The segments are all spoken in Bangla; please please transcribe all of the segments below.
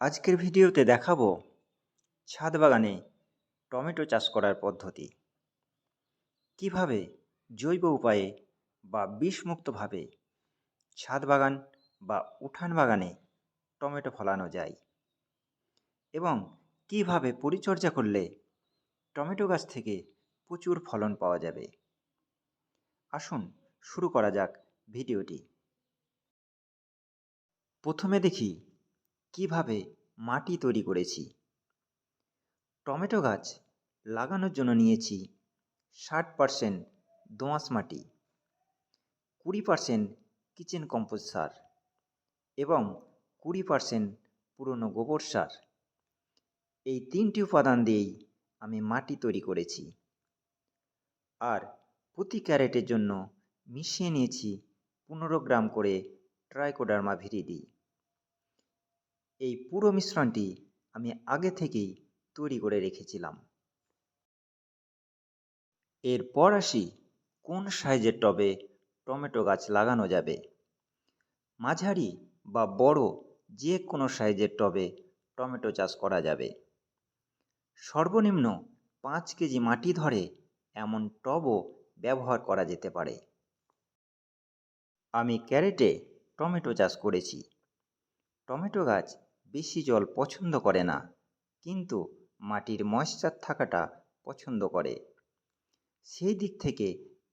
আজকের ভিডিওতে দেখাবো ছাদ বাগানে টমেটো চাষ করার পদ্ধতি। কীভাবে জৈব উপায়ে বা বিষমুক্তভাবে ছাদ বাগান বা উঠান বাগানে টমেটো ফলানো যায় এবং কীভাবে পরিচর্যা করলে টমেটো গাছ থেকে প্রচুর ফলন পাওয়া যাবে। আসুন শুরু করা যাক ভিডিওটি। প্রথমে দেখি কীভাবে মাটি তৈরি করেছি? টমেটো গাছ লাগানোর জন্য নিয়েছি ষাট পারসেন্ট দোঁয়াশ মাটি, কুড়ি পারসেন্ট কিচেন কম্পোস্ট সার এবং কুড়ি পারসেন্ট পুরনো গোবর সার। এই তিনটি উপাদান দিয়েই আমি মাটি তৈরি করেছি। আর প্রতি ক্যারেটের জন্য মিশিয়ে নিয়েছি পনেরো গ্রাম করে ট্রাইকোডার্মা ভিরিডি এই পুরো মিশ্রণটি আমি আগে থেকেই তৈরি করে রেখেছিলাম। এরপর আসি কোন সাইজের টবে টমেটো গাছ লাগানো যাবে। মাঝারি বা বড় যে কোনো সাইজের টবে টমেটো চাষ করা যাবে। সর্বনিম্ন পাঁচ কেজি মাটি ধরে এমন টবও ব্যবহার করা যেতে পারে। আমি ক্যারেটে টমেটো চাষ করেছি। টমেটো গাছ বেশি জল পছন্দ করে না, কিন্তু মাটির ময়শ্চার থাকাটা পছন্দ করে। সেই দিক থেকে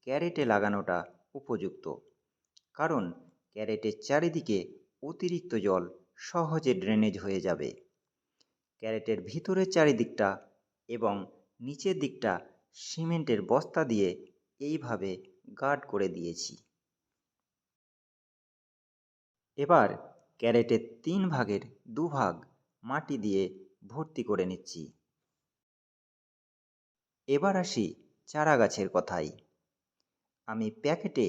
ক্যারেটে লাগানোটা উপযুক্ত, কারণ ক্যারেটের চারিদিকে অতিরিক্ত জল সহজে ড্রেনেজ হয়ে যাবে। ক্যারেটের ভিতরের চারিদিকটা এবং নিচের দিকটা সিমেন্টের বস্তা দিয়ে এইভাবে গার্ড করে দিয়েছি। এবার ক্যারেটের তিন ভাগের দুভাগ মাটি দিয়ে ভর্তি করে নিচ্ছি। এবার আসি চারা গাছের কথাই। আমি প্যাকেটে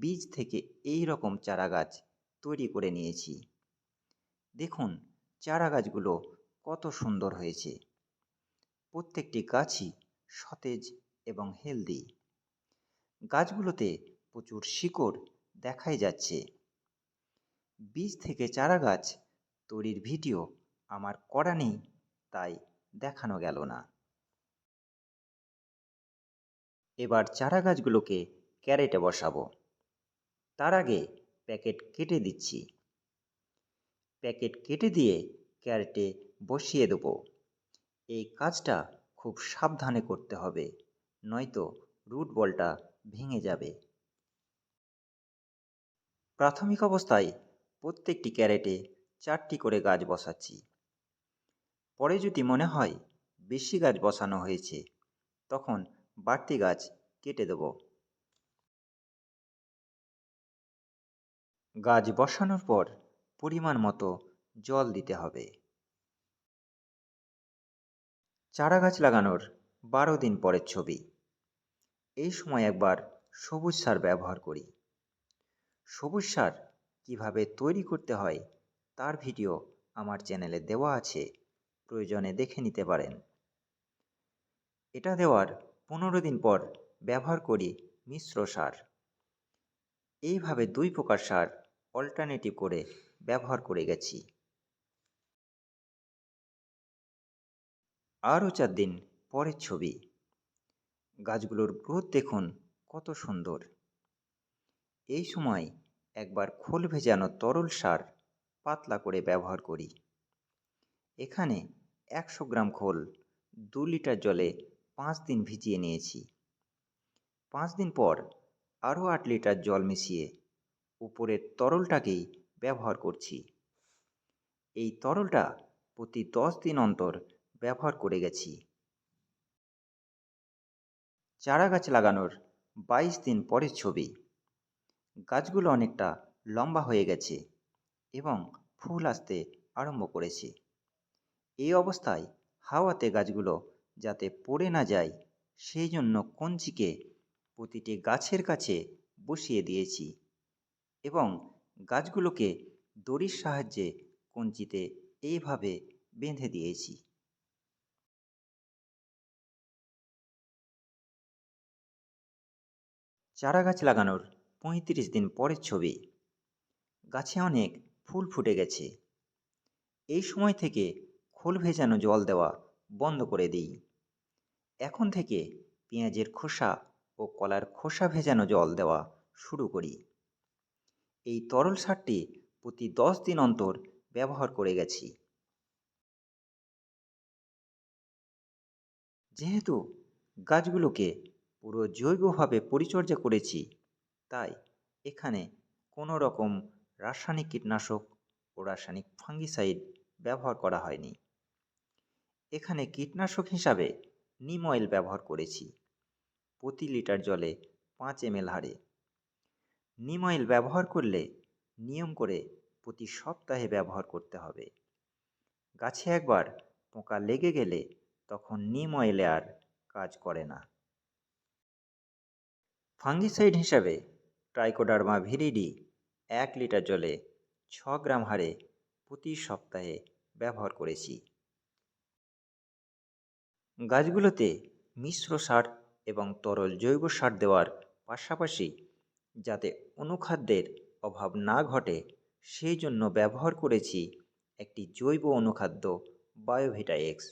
বীজ থেকে এই রকম চারা গাছ তৈরি করে নিয়েছি। দেখুন চারা গাছগুলো কত সুন্দর হয়েছে। প্রত্যেকটি গাছই সতেজ এবং হেলদি। গাছগুলোতে প্রচুর শিকড় দেখাই যাচ্ছে। বীজ থেকে চারা গাছ তৈরির ভিডিও আমার করা নেই, তাই দেখানো গেল না। এবার চারা গাছগুলোকে ক্যারেটে বসাবো। তার আগে প্যাকেট কেটে দিচ্ছি। প্যাকেট কেটে দিয়ে ক্যারেটে বসিয়ে দেবো। এই কাজটা খুব সাবধানে করতে হবে, নয়তো রুট বলটা ভেঙে যাবে। প্রাথমিক অবস্থায় প্রত্যেকটি ক্যারেটে চারটি করে গাছ বসাচ্ছি। পরে যদি মনে হয় বেশি গাছ বসানো হয়েছে, তখন বাড়তি গাছ কেটে দেব। গাছ বসানোর পর পরিমাণ মতো জল দিতে হবে। চারা গাছ লাগানোর বারো দিন পরের ছবি। এই সময় একবার সবুজ সার ব্যবহার করি। সবুজ সার কীভাবে তৈরি করতে হয় তার ভিডিও আমার চ্যানেলে দেওয়া আছে, প্রয়োজনে দেখে নিতে পারেন। এটা দেওয়ার পনেরো দিন পর ব্যবহার করি মিশ্র সার। এইভাবে দুই প্রকার সার অল্টারনেটিভ করে ব্যবহার করে গেছি। আরও চার দিন পরের ছবি। গাছগুলোর গ্রোথ দেখুন কত সুন্দর। এই সময় একবার খোল ভেজানো তরল সার পাতলা করে ব্যবহার করি। এখানে একশো গ্রাম খোল, দু লিটার জলে পাঁচ দিন ভিজিয়ে নিয়েছি। পাঁচ দিন পর আরও আট লিটার জল মিশিয়ে উপরের তরলটাকেই ব্যবহার করছি। এই তরলটা প্রতি দশ দিন অন্তর ব্যবহার করে গেছি। চারা গাছ লাগানোর বাইশ দিন পরের ছবি। গাছগুলো অনেকটা লম্বা হয়ে গেছে এবং ফুল আসতে আরম্ভ করেছে। এই অবস্থায় হাওয়াতে গাছগুলো যাতে পড়ে না যায়, সেই জন্য কঞ্চিকে প্রতিটি গাছের কাছে বসিয়ে দিয়েছি এবং গাছগুলোকে দড়ির সাহায্যে কঞ্চিতে এইভাবে বেঁধে দিয়েছি। চারা গাছ লাগানোর পঁয়ত্রিশ দিন পরের ছবি। গাছে অনেক ফুল ফুটে গেছে। এই সময় থেকে খোল ভেজানো জল দেওয়া বন্ধ করে দিই। এখন থেকে পেঁয়াজের খোসা ও কলার খোসা ভেজানো জল দেওয়া শুরু করি। এই তরল সারটি প্রতি দশ দিন অন্তর ব্যবহার করে গেছি। যেহেতু গাছগুলোকে পুরো জৈবভাবে পরিচর্যা করেছি, তাই এখানে কোনো রকম রাসায়নিক কীটনাশক ও রাসায়নিক ফাঙ্গিসাইড ব্যবহার করা হয়নি। এখানে কীটনাশক হিসাবে নিম অয়েল ব্যবহার করেছি। প্রতি লিটার জলে পাঁচ এম হারে। নিম অয়েল ব্যবহার করলে নিয়ম করে প্রতি সপ্তাহে ব্যবহার করতে হবে। গাছে একবার পোকা লেগে গেলে তখন নিম অয়েলে আর কাজ করে না। ফাঙ্গিসাইড হিসাবে ট্রাইকোডার্মা ভিরিডি এক লিটার জলে ছ গ্রাম হারে প্রতি সপ্তাহে ব্যবহার করেছি। গাছগুলোতে মিশ্র সার এবং তরল জৈব সার দেওয়ার পাশাপাশি যাতে অনুখাদ্যের অভাব না ঘটে, সেই জন্য ব্যবহার করেছি একটি জৈব অনুখাদ্য বায়োভিটা এক্স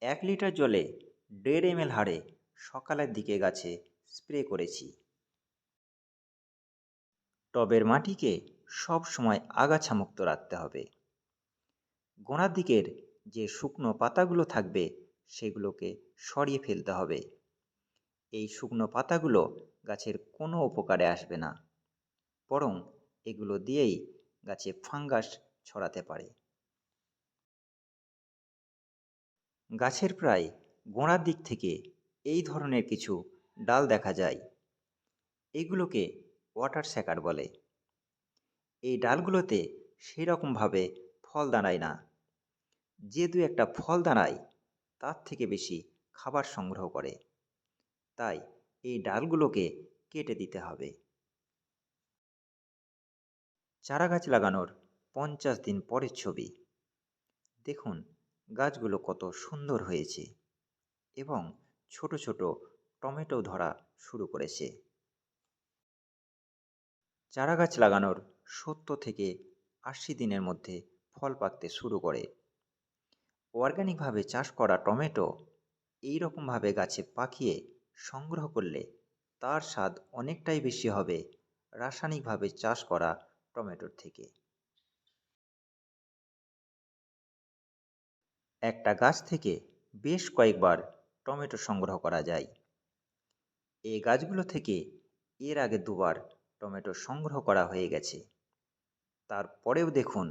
এক লিটার জলে দেড় এম হারে সকালের দিকে গাছে স্প্রে করেছি। টবের মাটিকে সব সময় আগাছামুক্ত রাখতে হবে। গোড়ার দিকের যে শুকনো পাতাগুলো থাকবে, সেগুলোকে সরিয়ে ফেলতে হবে। এই শুকনো পাতাগুলো গাছের কোনো উপকারে আসবে না। বরং এগুলো দিয়েই গাছে ফাঙ্গাস ছড়াতে পারে। গাছের প্রায় গোড়ার দিক থেকে এই ধরনের কিছু ডাল দেখা যায়। এগুলোকে ওয়াটার স্যাকার বলে। এই ডালগুলোতে সেরকমভাবে ফল দাঁড়ায় না। যে দু একটা ফল দাঁড়ায় তার থেকে বেশি খাবার সংগ্রহ করে। তাই এই ডালগুলোকে কেটে দিতে হবে। চারা গাছ লাগানোর পঞ্চাশ দিন পরের ছবি। দেখুন গাছগুলো কত সুন্দর হয়েছে এবং ছোট ছোট টমেটো ধরা শুরু করেছে। চারা গাছ লাগানোর সত্তর থেকে আশি দিনের মধ্যে ফল পাকতে শুরু করে। অর্গ্যানিকভাবে চাষ করা টমেটো এই রকমভাবে গাছে পাকিয়ে সংগ্রহ করলে তার স্বাদ অনেকটাই বেশি হবে রাসায়নিকভাবে চাষ করা টমেটোর থেকে। একটা গাছ থেকে বেশ কয়েকবার টমেটো সংগ্রহ করা যায়। এই গাছগুলো থেকে এর আগে দুবার টমেটো সংগ্রহ করা হয়ে গেছে। তারপরেও দেখুন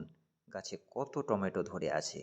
গাছে কত টমেটো ধরে আছে।